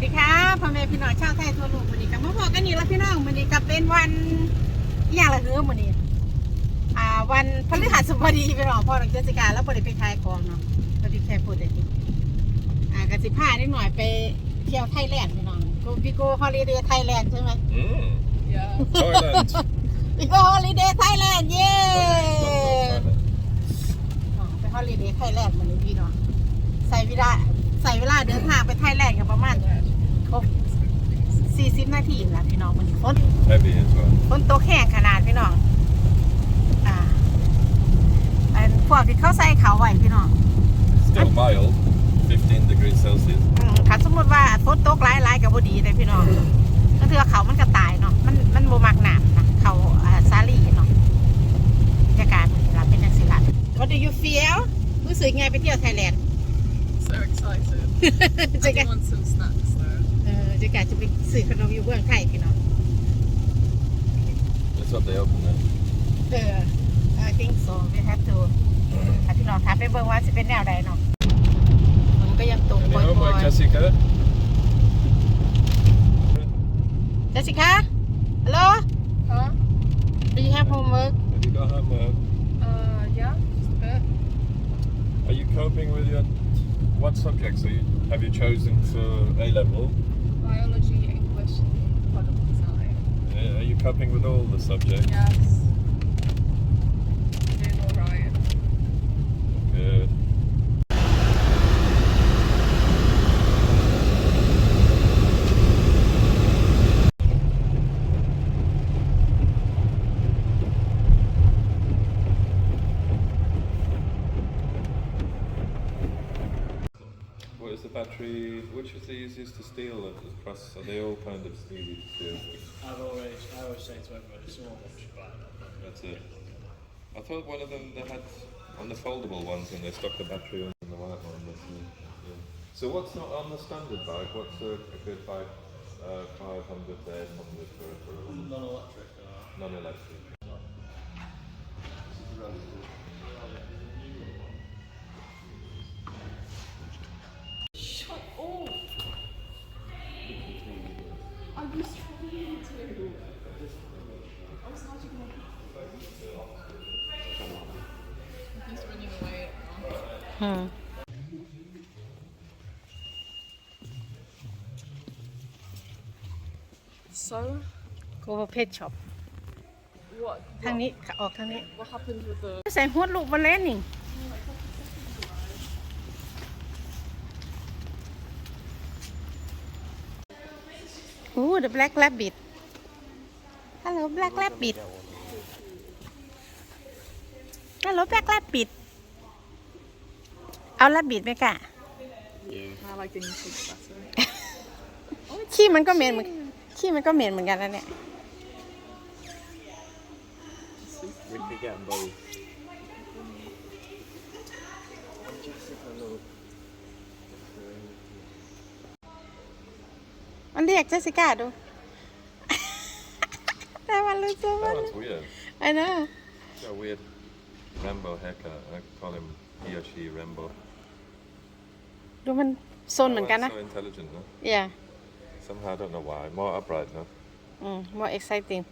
วัสดีค่ะพ่อแม่พี่น้องชาวไทยทั่วโลกวันนี้กับมาพอกันนี่แล้วพี่น้องวันนี้กับเป็นวันอย่างละเฮือวันนี้อ่าวันพฤหัสบดีพี่น้องพ่อหลังเจสิกาแล้วพอดีไปขายของเนาะพอดีแค่พูดแต่ทีอ่ากับสิผ้านิดหน่อยไปเที่ยวไทยแลนด์พี่น้องกูพี่โกูฮอลิเดย์ไทยแลนด์ใช่ไหมอืมพี่โกูฮอลิเดย์ไทยแลนด์เย้ไปฮอลิเดย์ไทยแลนด์วันนี้พี่น้องใส่วิระใส่เวลาเดินทางไปไทยแลนด์กับประมาณครบสี่สิบนาทีนะพี่น้องมันฝนฝนตกแข็งขนาดพี่น้อง อ่าอันพวกที่เขาใส่เขาไหวพี่น้อง Still mild, 15 degrees Celsius. ถ้าสมมติว่าฝนตกร้ายๆกับบดีเลยพี่น้องก็เถือเขามันก็ตายเนาะ มัน มันบมักหนานะเขาอ่าซาลีเนาะบรรยากาศัเป็นลับเป็นนักศิลป์ What do you feel รู้สึกไงไปเที่ยวไทยแลนด์ so excited. I want some snacks though. เออเจะกาจะไปซื้อขนมอยู่เมืองไทยพี่น้อง Let's w h a t they open them. เออ I think so we have to ถ้าพี่น้องทับไปเบิ่งว่าสิเป็นแนวใดเนาะมันก็ยังตก c a ป you o อย my Jessica? ๆเจสิคะฮัลโหล Huh? Do you have homework Have you got homework? Uh, yeah, Are you coping with your What subjects you, have you chosen for A level? Biology, English, and product design. Uh, are you coping with all the subjects? Yes. doing alright. Good. which is the easiest to steal Are they all kind of easy to steal? I've always, I always say to everybody, small ones. you buy That's it. I thought one of them they had on the foldable ones and they stuck the battery on the white one. yeah. So what's not on the standard bike? What's a, a good bike? Uh, 500 there, 100 for, for Non-electric. Non-electric. อืมโซ go for pet shop what ทางนี้ค่ะออกทางนี้ what happened to the ใส่หัวลูกมาเล่นนี่ Ooh, the black rabbit. Hello, black rabbit. Hello, black rabbit. เอาละบิดไหมกะขี้มันก็เหม็นขี้มันก็เหม็นเหมือนกันนะเนี่ยมันเรียกเจสิก้าดู แต่มันรู้สึกวันไอ้ o w It's a weird Rambo h a c k e I call him h o she Rambo. ดูมันโซนเหมือนกันนะ So intelligent, no? yeah Somehow, I don't know why. More upright, no? Mm, more exciting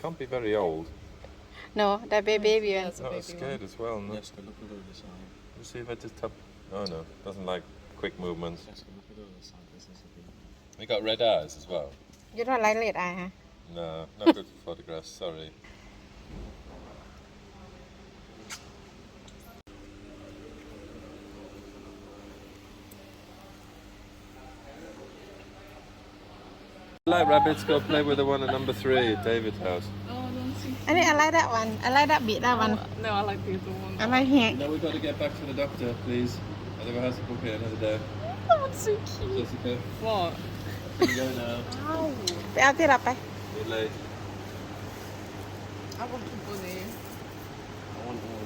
Can't be very old. no that er baby er baby one Not as scared as well, no? Let's look at the side. let see if I just tap. Oh no, doesn't like quick movements. Er- we got red eyes as well. you don't like red eye huh No, not good for photographs, sorry. Black Rabbits Go play with the one at number three at David's house. Oh, don't see. I think I like that one. I like that bit, that one. No, I like the other one. I like here. Now we've got to get back to the doctor, please. I Otherwise, have to book it another day. That one's so cute. Jessica, What? can you go now? ไปเอาที่เราไป You're late. I want to go there. I want all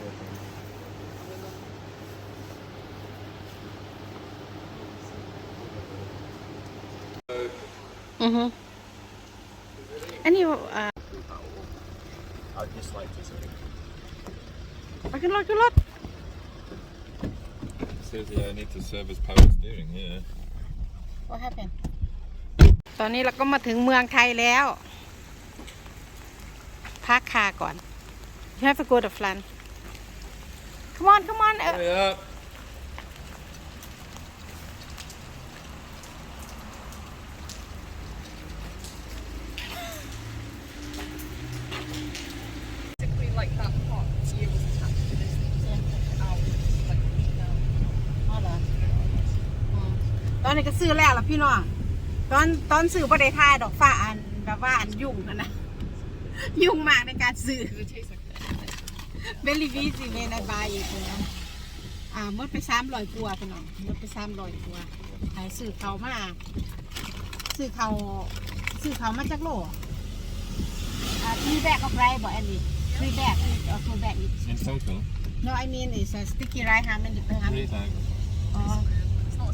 of it. So, Mm hmm. And you. Uh, I just like this. I can like a lot. Says yeah, I need to service power steering. Yeah. What happened? ตอนนี้เราก็มาถึงเมืองไทยแล้ว พักคาก่อน You have to go to Flan Come on come on เ Hurry up. ตอนนี้ก็ซื้อแล้วล่ะพี่น้องตอนตอนซื้อประเดทายดอกฟ้าอันแบบว่าอันยุ่งนะนะยุ่งมากในการซื้อเบลลี่วีสีเมนบายอีกนะอ่าเมื่อไปสามลอยกลัวพี่น้องเมื่อไปสามลอยกลัวขายซื้อเขามาซื้อเขาซื้อเขามาจากโลกมีแบกอะไรบอกอันนี้มีแบกอีก each o ก t w ก bag each. In t o t a No, I mean it's a sticky rice. h a n m a n t h e e a g s o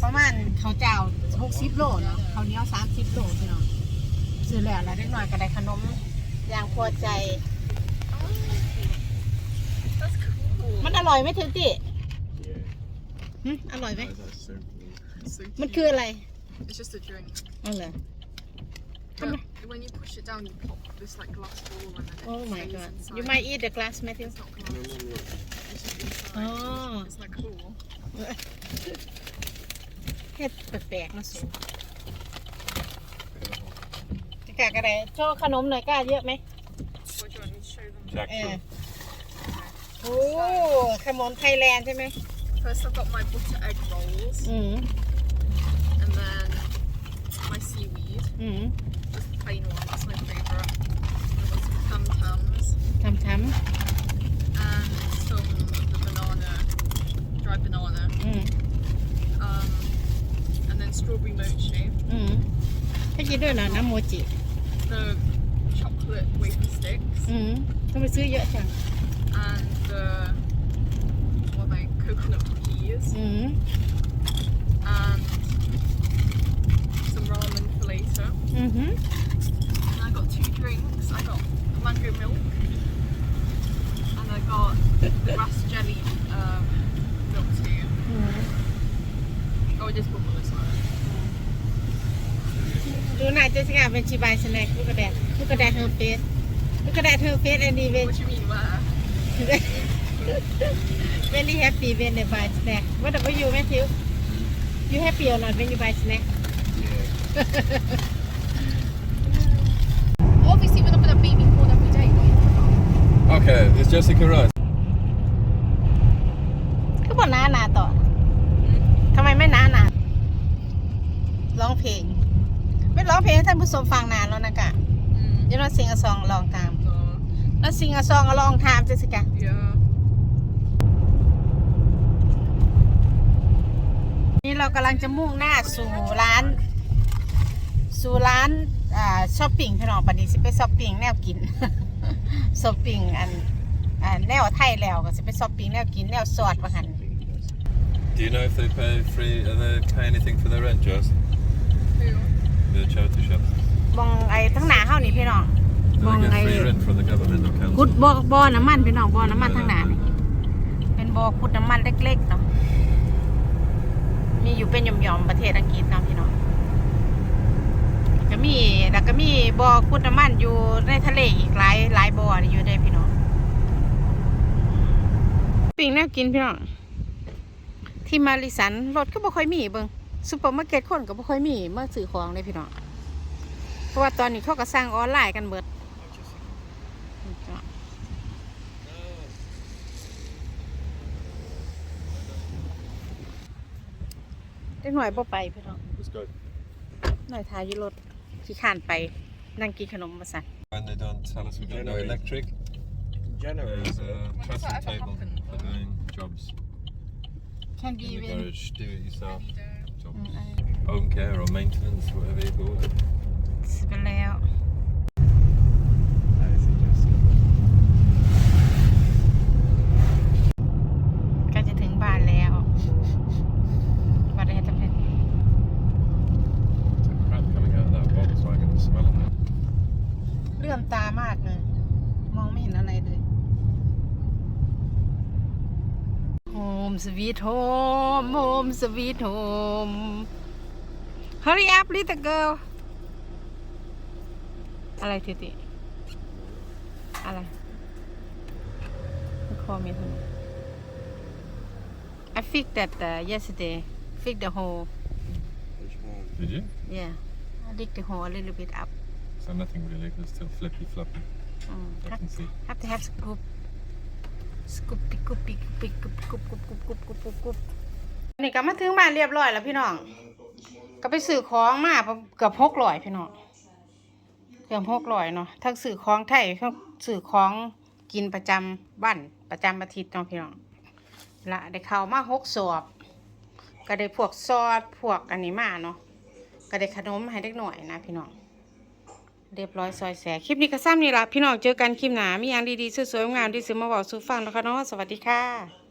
ประมาณเขาวเจ้าหกสิบโลเนาะเขาวเหนี้ยวสามสิบโลพี่น้องซื้อแล้วแล้วเล็กน้อยก็ได้ขนมอย่างพอใจมันอร่อยไหมถึงติหึอร่อยไหม So มัน cute. คืออะไร It's just a drink. อ๋อเหรอ But when you push it down, you pop this like glass ball and then it โอ้ my stays god inside. you might eat the glass Matthew It's not glass. It's just inside. อ๋อ It's like cool. แค่แปลกๆนะสูงกากระไรโชว์ขนมหน่อยกล้าเยอะไหมโอ้ขนมไทยแลนด์ใช่ไหม First, I've got my butter egg rolls อืม and then my seaweed อืมกินด้วยเหรอน้ำโมจิ the chocolate wafer sticks อืมทำไมซื้อเยอะจัง mm-hmm. and the well, like coconut cookies อืม mm-hmm. and some ramen for later. อือหือ mm-hmm. And I got two drinks. I got mango milk and I got grass jelly um, milk tea. Hmm. Oh, I just put. ดูนายเจสิกาเป็นชีบายสแน็คลูกกระแดลูกกระแดเฮลเฟสลูกกระแดเฮลเฟสอนดีเปนชิมีว่าเป็นที่แฮปปี้เป็นเดบายสแน็ว่าแต่ว่าอยู่แมทิวอยู่แฮปปี้หรือเป็นชิบายสแน็คโอเคเจสสิก้าร s สก็บอกน้านาต่อทำไมไม่น้านาร้องเพลงไม่ร้องเพลงให้ท่านผู้ชมฟังนานแล้วนะกะเดี๋ยวเราสิงอะซองลองตามอ๋อเราซิงอะซองลองตามจะสิกะนี่เรากำลังจะมุ่งหน้าสู่ร้านสู่ร้านอ่าช้อปปิ้งพี่น้องปานนี้สิไปช้อปปิ้งแนวกินช้อปปิ้งอันอ่าแนวไทยแล้วก็สิไปช้อปปิ้งแนวกินแนวสอดประหัน Do you know if they pay free? Are they pay anything for their rent, j o s s เดี๋ t บองไอ้ทั้งหนาเข้านี่พี่น้องบองไอ้ขุดบ่อบ่อน้ำมันพี่น้อง บ่อน้ำมันทั้งหนาเป็นบ่อขุดน้ำมันเล็กๆเนาะมีอยู่เป็นหย่อมๆประเทศอังกฤษนะพี่น้องแล้วก็มีแล้วก็มีบ่อขุดน้ำมันอยู่ในทะเลอีกหลายหลายบ่ออยู่ได้พี่น้องปิ่งแน่ากินพี่น้อง ที่มาริสันรถก็บ่ค่อยมีเบิ่งซุปเปอร์มาร์เก็ตคนก็บ่ค่อยมีมาซื้อของเลยพี่น้องเพราะว่าตอนนี้เขาก็สร้างออนไลน์กันเบิดเด็กหน่อยบ่ไปพี่น้องหน่อยทายยรถขี่ขานไปนั่งกินขนมมาสั่น When they don't tell us we o t no electric There's a r e s n table for doing jobs Can be in the garage, do it yourself Mm, home care or maintenance, whatever you call it. it out. home sweet home, home sweet home. Hurry up, little girl. อะไรทิติอะไรค call me honey. I fixed that uh, yesterday. Fixed the hole. Which hole? Did you? Yeah. I dig the hole a little bit up. So nothing really, it's still flippy floppy. Mm. I have, can see. Have to have scoop. สกุบปิกุบปิกุบปิกุบกุบกุบกุบกุบกุบกุบกุบนี่ก็มาถึงบ้านเรียบร้อยแล้วพี่น้อง ก็ไปสื่อของมาเกือบหกร้อยพี่น้องเกือบหกร้อยเนาะทั้งสื่อของไทยทั้งสื่อของกินประจำบ้านประจำอาทิตย์เนาะพี่น้องละได้เข้ามาหกสอบก็ได้พวกซอสพวกอันนี้มาเนาะก็ได้ขนมให้เด็กหน่อยนะ พี่น้องเรียบร้อยซอยแสคลิปนี้ก็ซ้ำนี่ละพี่น้องเจอกัน คลิป หนา มีอย่างดี ๆสวยๆงามที่ซื้อมาบอกซื้อฟังแล้วค่ะเนาะสวัสดีค่ะ